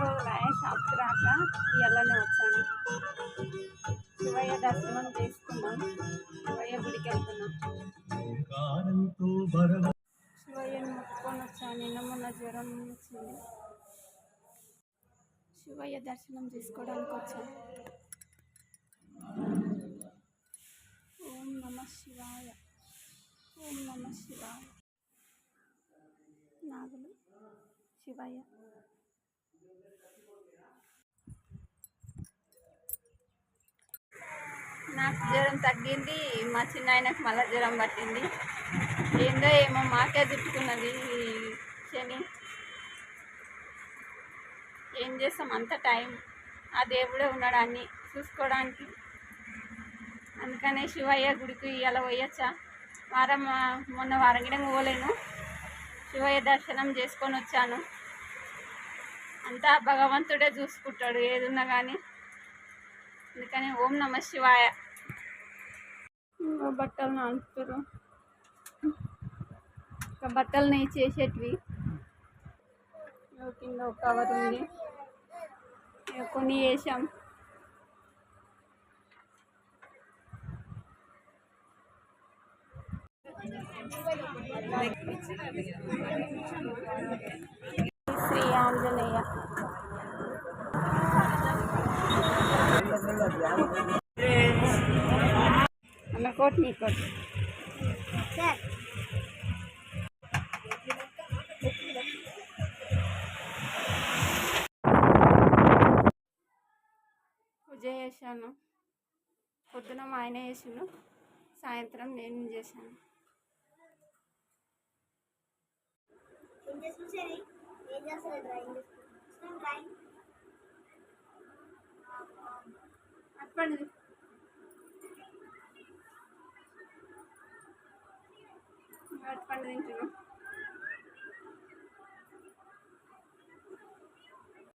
రోజులు అయ్యే షాప్కి రాక ఇళ్ళనే వచ్చాను. శివయ్య దర్శనం చేసుకున్నాం. శివయ్య గుడికి వెళ్తున్నాం. శివయ్యని మొక్కుకొని వచ్చాను. నిన్న మొన్న జ్వరం వచ్చింది. శివయ్య దర్శనం చేసుకోవడానికి వచ్చాను. ఓం నమ శివాయ. ఓం నమ శివాయ. నాగులు. శివయ్య. నాకు జ్వరం తగ్గింది. మా చిన్న ఆయనకు మళ్ళీ జ్వరం పట్టింది. ఏందో ఏమో మాకే చుట్టుకున్నది శని. ఏం చేస్తాం? అంత టైం. ఆ దేవుడే ఉన్నాడు చూసుకోవడానికి. అందుకనే శివయ్య గుడికి ఇవాళ పోయొచ్చా? వారం మొన్న వారం కూడా పోలేను. శివయ్య దర్శనం చేసుకొని వచ్చాను. అంతా భగవంతుడే చూసుకుంటాడు. ఏదున్నా కానీ అందుకని ఓం నమ శివాయ. బట్టలు నాలుగుతారు ఇంకా బట్టలు నెయ్యి చేసేటివి. కింద ఒక కవర్ ఉంది. కొన్ని వేసాం. శ్రీ ఆంజనేయ. అన్న కోట్ నీ కోట్ పూజ చేశాను పొద్దున మా ఆయన చేసాను సాయంత్రం నేను చేశాను ఏం చేస్తుంది సరే ఏం చేస్తుంది డ్రాయింగ్ చేస్తుంది డ్రాయింగ్ అప్పటి అప్పటి తింటున్నాం.